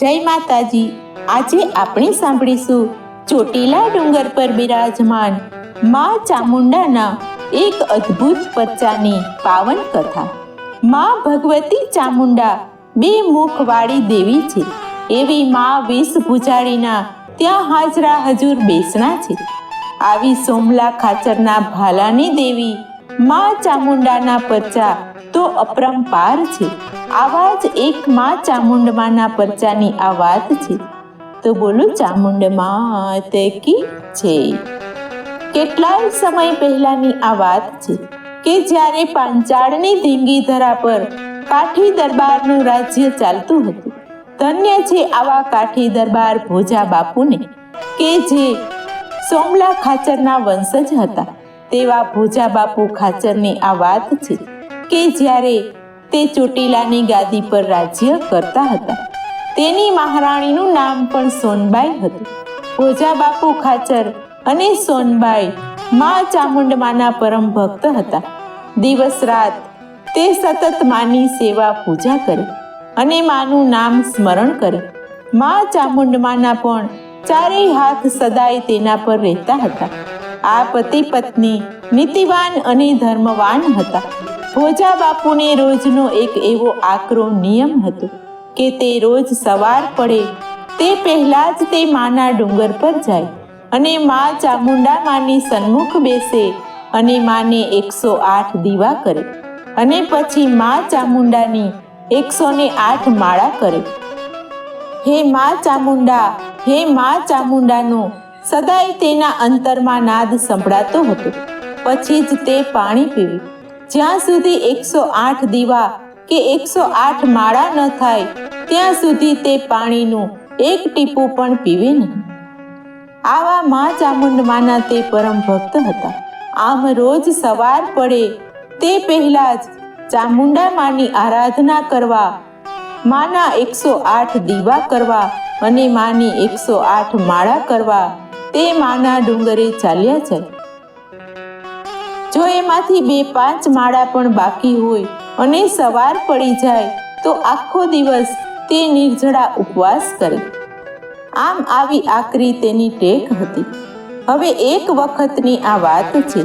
જય માતાજી. આજે આપણે સાંભળીશું ચોટીલા ડુંગર પર બિરાજમાન મા ચામુંડાના એક અદ્ભુત પચ્ચાની પાવન કથા. મા ભગવતી ચામુંડા બે મુખવાળી દેવી છે. એવી મા વેશભૂષાળીના ત્યાં હાજરા હજુર બેસણા છે. આવી સોમલા ખાચરના ભાલાની દેવી મા ચામુંડાના પરચા તો અપરંપાર છે. આવા જ એક મા ચામુંડમાના પરચાની આ વાત છે. તો બોલો ચામુંડમાં તે કી છે? કેટલાય સમય પહેલાની આ વાત છે કે જ્યારે પાંચાળની ધીંગી ધરા પર કાઠી દરબારનું રાજ્ય ચાલતું હતું, ધન્ય છે આવા કાઠી દરબાર ભોજા બાપુને કે જે સોમલા ખાચરના વંશજ હતા. તેવા ભોજા બાપુ ખાચરની આ વાત છે. કે જ્યારે તે ચોટીલાની ગાદી પર રાજ્ય કરતા હતા. તેની મહારાણીનું નામ પણ સોનબાઈ હતું. ઓજા બાપુ ખાચર અને સોનબાઈ મા ચામુંડમાના પરમ ભક્ત હતા. દિવસ રાત તે સતત માની સેવા પૂજા કરે અને માનું નામ સ્મરણ કરે. મા ચામુંડમાના પણ ચારેય હાથ સદાય તેના પર રહેતા હતા. આ પતિ પત્ની નીતિવાન અને ધર્મવાન હતા. ભોજા બાપુને રોજનો એક એવો આકરો નિયમ હતો કે તે રોજ સવાર પડે, તે પહેલા જ તે માના ડુંગર પર જાય અને મા ચામુંડા માની સન્મુખ બેસે અને માને એકસો આઠ દીવા કરે અને પછી મા ચામુંડાની એકસો ને આઠ માળા કરે. હે મા ચામુંડા, હે મા ચામુંડાનો, સદાય તેના અંતરમાં નાદ સંભળાતો હતો. પછી જ તે પાણી પીવે. જ્યાં સુધી એકસો આઠ દીવા કે એકસો આઠ માળા ન થાય, ત્યાં સુધી તે પાણીનું એક ટીપું પણ પીવે નહીં. આવા મા ચામુંડમાના તે પરમ ભક્ત હતા. આમ રોજ સવાર પડે, તે પહેલા જ ચામુંડા માની આરાધના કરવા, માના એકસો આઠ દીવા કરવા અને માની એકસો આઠ માળા કરવા તે માના ડુંગરે ચાલ્યા જાય. જો એમાંથી બે પાંચ માળા પણ બાકી હોય અને સવાર પડી જાય, તો આખો દિવસ તે નિર્જળા ઉપવાસ કરે. આમ આવી આકરી તેની ટેક હતી. હવે એક વખતની આ વાત છે.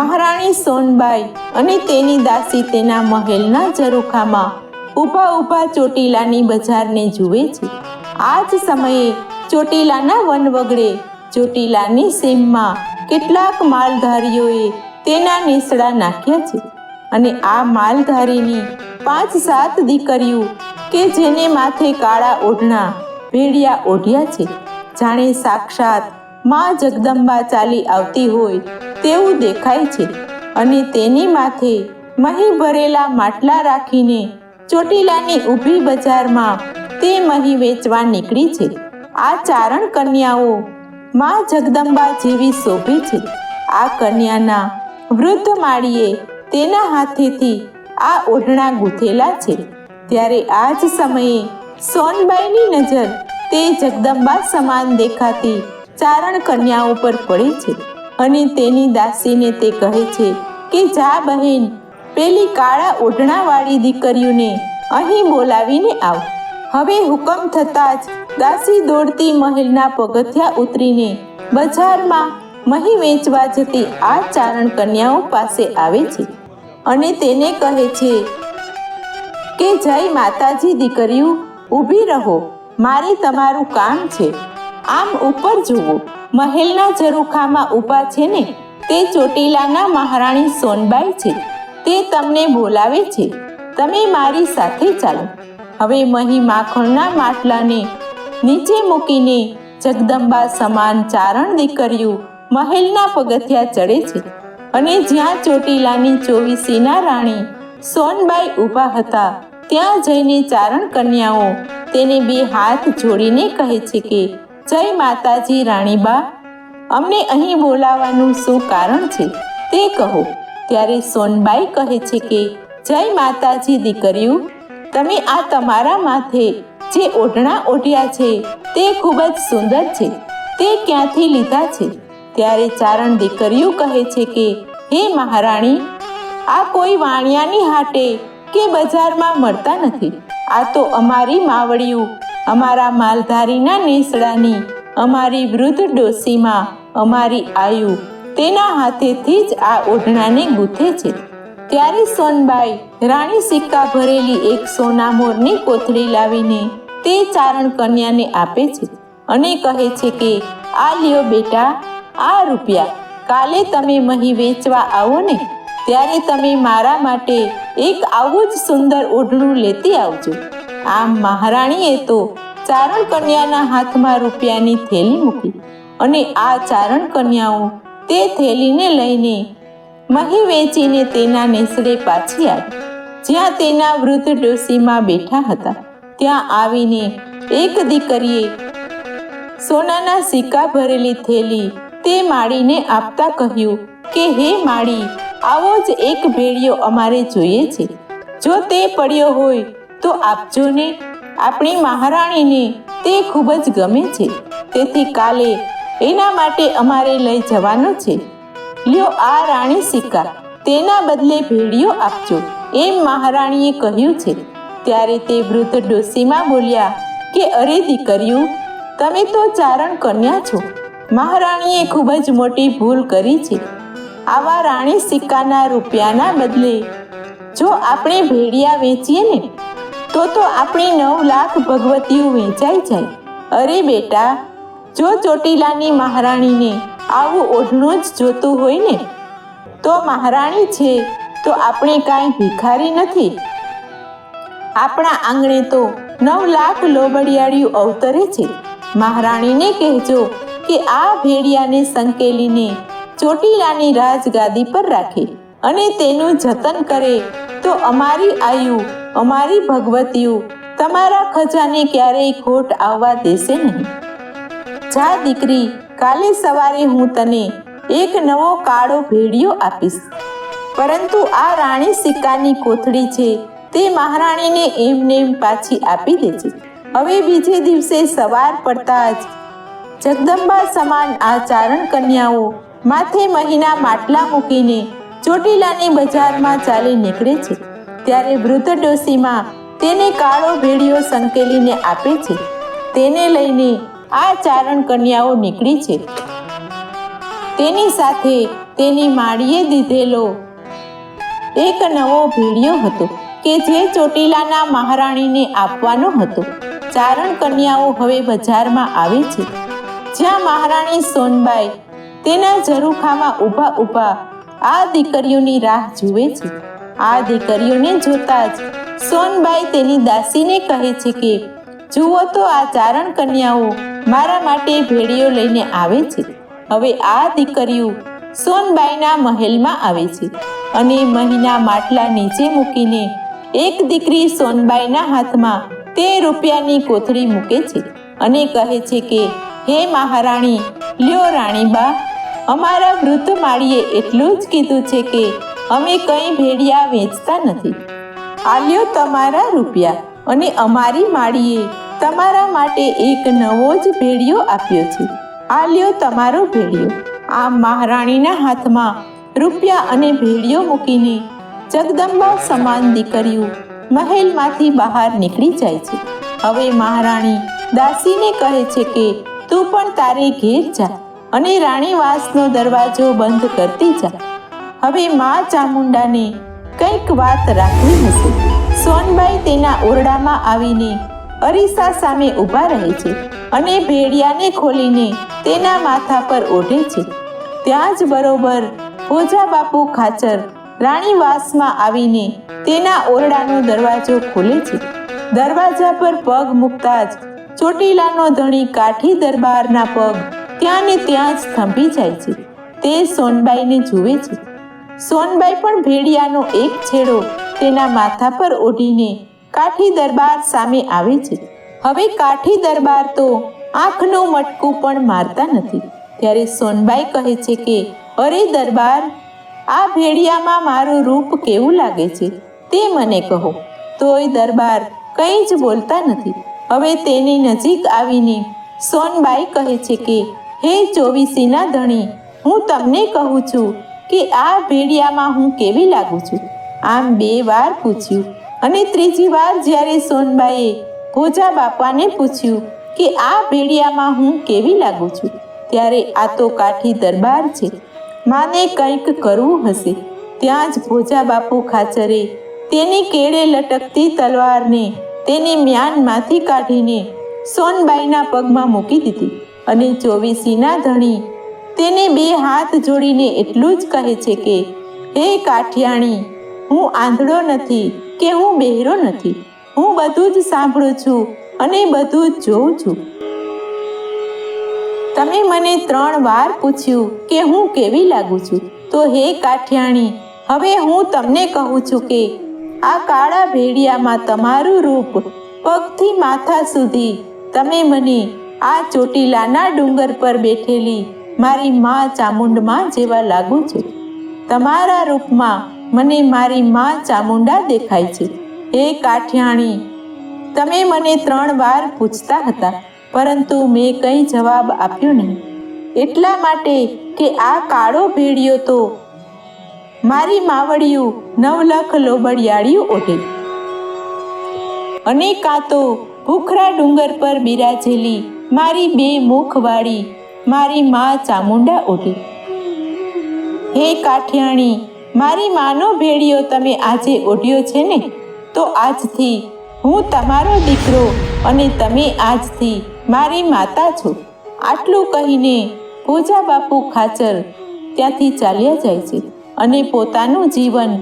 મહારાણી સોનબાઈ અને તેની દાસી તેના મહેલના ઝરૂખામાં ઊભા ઊભા ચોટીલાની બજારને જુએ છે. આ જ સમયે ચોટીલાના વન વગડે ચોટીલાની સીમમાં કેટલાક માલધારીઓએ તેના નેસડા નાખ્યા છે અને આ માલધારીની પાંચ સાત દીકરીઓ કે જેને માથે કાળા ઓઢણા, ભેડિયા ઓઢ્યા છે. જાણે સાક્ષાતમાં જગદંબા ચાલી આવતી હોય તેવું દેખાય છે અને તેની માથે મહી ભરેલા માટલા રાખીને ચોટીલાની ઊભી બજારમાં તે મહી વેચવા નીકળી છે. આ ચારણ કન્યાઓ માં જગદંબા જેવી શોભે છે. આ કન્યાના વૃદ્ધ માળીએ તેના હાથેથી આ ઓઢણા ગૂંથેલા છે. ત્યારે આ જ સમયે સોનબાઈની નજર તે જગદંબા સમાન દેખાતી ચારણ કન્યાઓ પર પડે છે અને તેની દાસીને તે કહે છે કે, જા બહેન, પેલી કાળા ઓઢણાવાળી દીકરીઓને અહીં બોલાવીને આવ. હવે હુકમ થતાં જ દાસી દોડતી મહેલના પગથિયા ઉતરીને બજારમાં મહી વેચવા જતી આ ચારણ કન્યાઓ પાસે આવે છે અને તેને કહે છે કે, જય માતાજી દીકરીઓ, ઊભી રહો. મારે તમારું કામ છે. આમ ઉપર જુઓ. મહેલના ઝરૂખામાં ઊભા છે ને? તે ચોટીલાના મહારાણી સોનબાઈ છે. તે તમને બોલાવે છે. તમે મારી સાથે ચાલો. હવે મહી માખણના માટલાને નીચે મૂકીને જગદંબા સમાન ચારણ દીકરીઓ મહેલના પગથિયા ચડે છે અને જ્યાં ચોટીલાની ચોવીસીના રાણી સોનબાઈ ઊભા હતા, ત્યાં જઈને ચારણ કન્યાઓ તેને બે હાથ જોડીને કહે છે કે, જય માતાજી રાણીબા, અમને અહીં બોલાવવાનું શું કારણ છે? તે કહો. ત્યારે સોનબાઈ કહે છે કે, જય માતાજી દીકરીઓ, તમે આ તમારા માથે જે ઓઢણા ઓઢ્યા છે, તે ખૂબ જ સુંદર છે. તે ક્યાંથી લીધા છે? ત્યારે ચારણ દીકરીઓ કહે છે કે, હે મહારાણી, આ કોઈ વાણિયાની હાટે કે બજારમાં મળતા નથી. આ તો અમારી માવડિયું અમારા માલધારીના નેસડાની, અમારી વૃદ્ધ ડોસીમાં અમારી આયુ, તેના હાથેથી જ આ ઓઢણાને ગૂંથે છે. ત્યારે સોનબાઈ રાણી સિક્કા ભરેલી એક સોના મોરની કોથળી લાવીને તે ચારણ કન્યાને આપે છે અને કહે છે કે, આ લ્યો બેટા, આ રૂપિયા. કાલે તમે મહી વેચવા આવો ને, ત્યારે તમે મારા માટે એક આવું જ સુંદર ઓઢણું લેતી આવજો. આમ મહારાણીએ તો ચારણ કન્યાના હાથમાં રૂપિયાની થેલી મૂકી અને આ ચારણ કન્યાઓ તે થેલીને લઈને મહી વેચીને તેના નેસડે પાછી આવી, જ્યાં તેના વૃદ્ધ ડોસીમાં બેઠા હતા. ત્યાં આવીને એક દીકરીએ સોનાના સિક્કા ભરેલી થેલી તે માળીને આપતા કહ્યું કે, હે માળી, આવો જ એક ભેળિયો અમારે જોઈએ છે. જો તે પડ્યો હોય તો આપજો ને. આપણી મહારાણીને તે ખૂબ જ ગમે છે. તેથી કાલે એના માટે અમારે લઈ જવાનો છે. લ્યો આ રાણી સિક્કા, તેના બદલે ભેળિયો આપજો. એમ મહારાણીએ કહ્યું છે. ત્યારે તે વૃદ્ધ ડોસીમાં બોલ્યા, કે અરે દીકરીઓ, તમે તો ચારણ કન્યા છો. મહારાણીએ ખૂબ જ મોટી ભૂલ કરી છે. આવા રાણી સિક્કાના રૂપિયાના બદલે જો આપણે ભેડિયા વેચીએ ને, તો તો આપણી નવ લાખ ભગવતીઓ વેચાઈ જાય. અરે બેટા, જો ચોટીલાની મહારાણીને આવું ઓઢણું જ જોતું હોય ને, તો મહારાણી છે, તો આપણે કાંઈ ભિખારી નથી. આપણા આંગણે તો નવ લાખ લોબડિયાળીઓ અવતરે છે. મહારાણીને કહેજો કે આ ભેડિયાને સંકેલીને ચોટીલાની રાજગાદી પર રાખે અને તેનું જતન કરે તો અમારી આયુ, અમારી ભગવતીઓ તમારા ખજાને ક્યારેય ખોટ આવવા દેશે નહીં. જા દીકરી, કાલે સવારે હું તને એક નવો કાળો ભેડિયો આપીશ. પરંતુ આ રાણી સિક્કાની કોથળી છે તે મહારાણીને એમનેમ એમ પાછી આપી દેજે હવે બીજે દિવસે સવાર પડતા જ જગદંબા સમાન આ ચારણ કન્યાઓ માથે મહિના માટલા મૂકીને ચોટીલાની બજારમાં ચાલી નીકળે છે. ત્યારે વૃદ્ધ ડોસીમાં તેને કાળો ભેડિયો સંકેલીને આપે છે. તેને લઈને આ ચારણ કન્યાઓ નીકળી છે. તેની સાથે તેની માળીએ દીધેલો એક નવો ભેડિયો હતો. કે જે ચોટીલાના મહારાણીને આપવાનો હતો. ચારણ કન્યાઓ હવે બજારમાં આવે છે. જ્યાં મહારાણી સોનબાઈ તેના ઝરૂખામાં ઊભા ઊભા આ દીકરીઓની રાહ જુએ છે. આ દીકરીઓને જોતા જ સોનબાઈ તેની દાસીને કહે છે કે, જુઓ તો આ ચારણ કન્યાઓ મારા માટે ભેળીઓ લઈને આવે છે. હવે આ દીકરીઓ સોનબાઈના મહેલમાં આવે છે અને મહીના માટલા નીચે મૂકીને એક દીકરી સોનબાઈના હાથમાં તે રૂપિયાની કોથળી મૂકે છે અને કહે છે કે, હે મહારાણી, લ્યો રાણીબા, અમારા વૃદ્ધ માળીએ એટલું જ કીધું છે કે, અમે કંઈ ભેડિયા વેચતા નથી. આલ્યો તમારા રૂપિયા અને અમારી માળીએ તમારા માટે એક નવો જ ભેડિયો આપ્યો છે. આ લ્યો તમારો ભેડિયો. આ મહારાણીના હાથમાં રૂપિયા અને ભેડિયો મૂકીને જગદંબા સમાન દીકરીઓ મહેલમાંથી બહાર નીકળી જાય છે. હવે મહારાણી દાસીને કહે છે કે, તું પણ તારે ઘેર જા અને રાણીવાસનો દરવાજો બંધ કરતી જા. હવે મા ચામુંડાને કંઈક વાત રાખવી હશે. સોનબાઈ તેના ઓરડામાં આવીને અરીસા સામે ઊભા રહે છે અને ભેડિયાને ખોલીને તેના માથા પર ઓઢે છે. ત્યાં જ બરોબર ભોજા બાપુ ખાચર રાણીવાસમાં આવીને તેના ઓરડાનો દરવાજો ખોલે છે. દરવાજા પર પગ મૂકતા જ ચોટીલાનો ધણી કાઠી દરબારના પગ ત્યાં ને ત્યાં જ થંભી જાય છે. તે સોનબાઈને જુએ છે. સોનબાઈ પણ ભેડિયાનો એક છેડો તેના માથા પર ઓઢીને કાઠી દરબાર સામે આવે છે. હવે કાઠી દરબાર તો આંખનો મટકું પણ મારતા નથી. ત્યારે સોનબાઈ કહે છે કે, અરે દરબાર આ ભેડિયામાં મારું રૂપ કેવું લાગે છે તે મને કહો. તોય દરબાર કંઈ જ બોલતા નથી. હવે તેની નજીક આવીને સોનબાઈ કહે છે કે, હે ચોવીસીના ધણી, હું તમને કહું છું કે આ ભેડિયામાં હું કેવી લાગું છું. આમ બે વાર પૂછ્યું. અને ત્રીજી વાર જ્યારે સોનબાઈએ ભોજા બાપાને પૂછ્યું કે, આ ભેડિયામાં હું કેવી લાગું છું? ત્યારે આ તો કાઠી દરબાર છે. માને કંઈક કરવું હશે. ત્યાં જ ભોજા બાપુ ખાચરે તેની કેળે લટકતી તલવારને તેની મ્યાનમાંથી કાઢીને સોનબાઈના પગમાં મૂકી દીધી અને ચોવીસીના ધણી તેને બે હાથ જોડીને એટલું જ કહે છે કે, હે કાઠિયાણી, હું આંધળો નથી કે હું બહેરો નથી. હું બધું જ સાંભળું છું અને બધું જ જોઉં છું. તમે મને ત્રણ વાર પૂછ્યું કે હું કેવી લાગુ છું? તો હે કાઠિયાણી, હવે હું તમને કહું છું કે આ કાળા ભેડિયામાં તમારું રૂપ પગથી માથા સુધી તમે મને આ ચોટીલાના ડુંગર પર બેઠેલી મારી મા ચામુંડમાં જેવા લાગુ છું. તમારા રૂપમાં મને મારી મા ચામુંડા દેખાય છે. હે કાઠિયાણી, તમે મને ત્રણ વાર પૂછતા હતા. પરંતુ મેં કંઈ જવાબ આપ્યો નહીં. એટલા માટે કે આ કાળો ભેડિયો તો મારી માવડિયું નવલખ લોબડિયાળિયું ઓઢે. અને કાં તો ભૂખરા ડુંગર પર બિરાજેલી મારી બે મુખવાળી મારી મા ચામુંડા ઓઢે. હે કાઠિયાણી, મારી માનો ભેડિયો તમે આજે ઓઢ્યો છે ને? તો આજથી હું તમારો દીકરો અને તમે આજથી મારી માતા છો. આટલું કહીને પૂજા બાપુ ખાચર ત્યાંથી ચાલ્યા જાય છે અને પોતાનું જીવન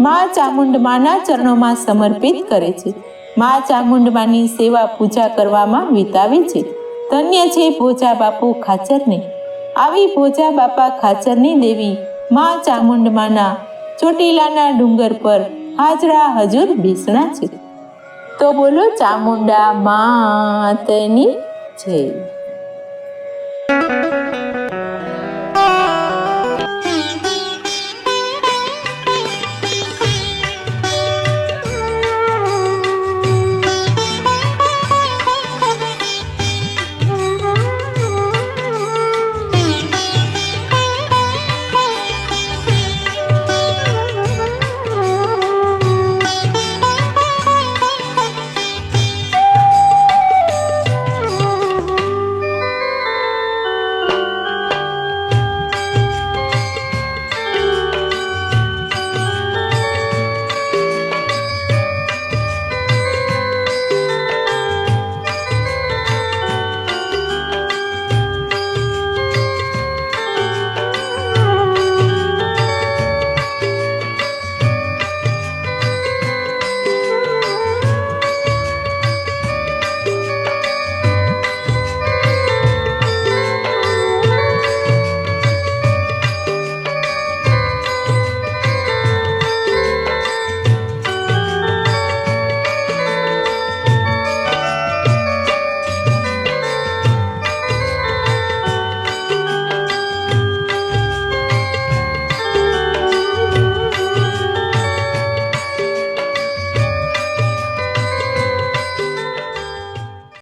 મા ચામુંડમાના ચરણોમાં સમર્પિત કરે છે. મા ચામુંડમાની સેવા પૂજા કરવામાં વિતાવે છે. ધન્ય છે ભોજા બાપુ ખાચરને. આવી ભોજા બાપા ખાચરની દેવી મા ચામુંડમાના ચોટીલાના ડુંગર પર હાજરા હજુર બેસણા છે. તો બોલો ચામુંડા માતની જય.